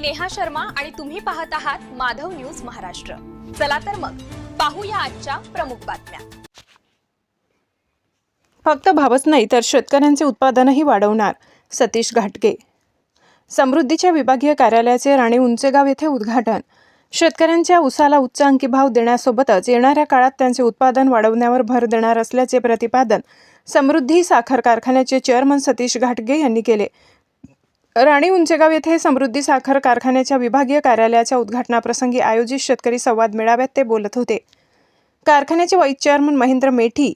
मी नेहा शर्मा आणि तुम्ही पाहत आहात माधव न्यूज महाराष्ट्र. चला तर मग पाहूया आजच्या प्रमुख बातम्या. फक्त भावच नाही तर शेतकऱ्यांचे उत्पादनही वाढवणार सतीश घाटगे. समृद्धीच्या विभागीय कार्यालयाचे राणे उंचेगाव येथे उद्घाटन. शेतकऱ्यांच्या उसाला उच्चांकी भाव देण्यासोबतच येणाऱ्या काळात त्यांचे उत्पादन वाढवण्यावर भर देणार असल्याचे प्रतिपादन समृद्धी साखर कारखान्याचे चेअरमन सतीश घाटगे यांनी केले. राणी उंचेगाव येथे समृद्धी साखर कारखान्याच्या विभागीय कार्यालयाच्या उद्घाटनाप्रसंगी आयोजित शेतकरी संवाद मेळाव्यात ते बोलत होते. कारखान्याचे वाईस चेअरमन महेंद्र मेठी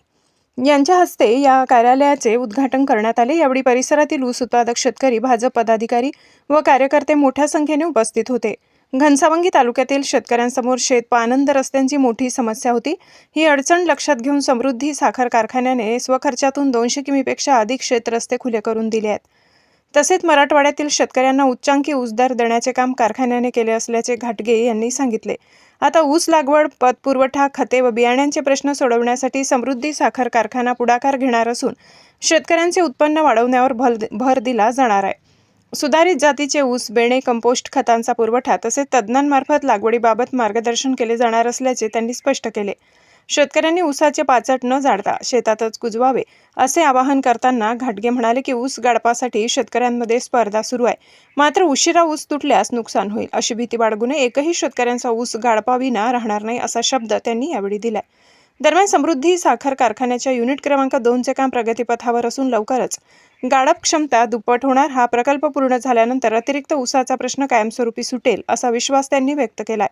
यांच्या हस्ते या कार्यालयाचे उद्घाटन करण्यात आले. यावेळी परिसरातील ऊस उत्पादक शेतकरी भाजप पदाधिकारी व कार्यकर्ते मोठ्या संख्येने उपस्थित होते. घनसावंगी तालुक्यातील शेतकऱ्यांसमोर शेत पानंद रस्त्यांची मोठी समस्या होती. ही अडचण लक्षात घेऊन समृद्धी साखर कारखान्याने स्वखर्चातून दोनशे किमीपेक्षा अधिक शेत रस्ते खुले करून दिले आहेत. तसेच मराठवाड्यातील शेतकऱ्यांना उच्चांकी ऊस दर देण्याचे काम कारखान्याने केले असल्याचे घाटगे यांनी सांगितले. आता ऊस लागवड पतपुरवठा खते व बियाण्यांचे प्रश्न सोडवण्यासाठी समृद्धी साखर कारखाना पुढाकार घेणार असून शेतकऱ्यांचे उत्पन्न वाढवण्यावर भर भर दिला जाणार आहे. सुधारित जातीचे ऊस बेणे कंपोस्ट खतांचा पुरवठा तसेच तज्ज्ञांमार्फत लागवडीबाबत मार्गदर्शन केले जाणार असल्याचे त्यांनी स्पष्ट केले. शेतकऱ्यांनी ऊसाचे पाचट न जाळता शेतातच कुजवावे असे आवाहन करताना घाटगे म्हणाले की ऊस गाडपासाठी शेतकऱ्यांमध्ये स्पर्धा सुरू आहे. मात्र उशिरा ऊस तुटल्यास नुकसान होईल अशी भीती बाळगू एकही शेतकऱ्यांचा ऊस गाडपाविना राहणार नाही असा शब्द त्यांनी यावेळी दिलाय. दरम्यान समृद्धी साखर कारखान्याच्या युनिट क्रमांक दोनचे काम प्रगतीपथावर असून लवकरच गाडप क्षमता दुप्पट होणार. हा प्रकल्प पूर्ण झाल्यानंतर अतिरिक्त ऊसाचा प्रश्न कायमस्वरूपी सुटेल असा विश्वास त्यांनी व्यक्त केलाय.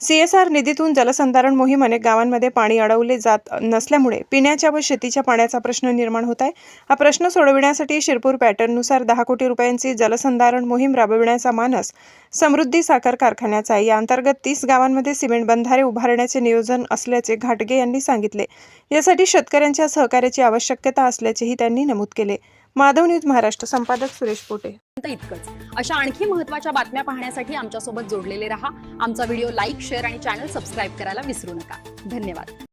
सीएसआर निधीतून जलसंधारण मोहीम अनेक गावांमध्ये पाणी अडवले जात नसल्यामुळे पिण्याच्या व शेतीच्या पाण्याचा प्रश्न निर्माण होत आहे. हा प्रश्न सोडविण्यासाठी शिरपूर पॅटर्ननुसार दहा कोटी रुपयांची जलसंधारण मोहीम राबविण्याचा मानस समृद्धी साखर कारखान्याचा आहे. या अंतर्गत तीस गावांमध्ये सिमेंट बंधारे उभारण्याचे नियोजन असल्याचे घाटगे यांनी सांगितले. यासाठी शेतकऱ्यांच्या सहकार्याची आवश्यकता असल्याचेही त्यांनी नमूद केले. माधव न्यूज महाराष्ट्र संपादक सुरेश पोटे. इतकंच. अशा आणखी महत्त्वाच्या बातम्या पाहण्यासाठी आमच्यासोबत जोडलेले रहा. आमचा व्हिडिओ लाईक शेअर आणि चॅनल सबस्क्राईब करायला विसरू नका. धन्यवाद.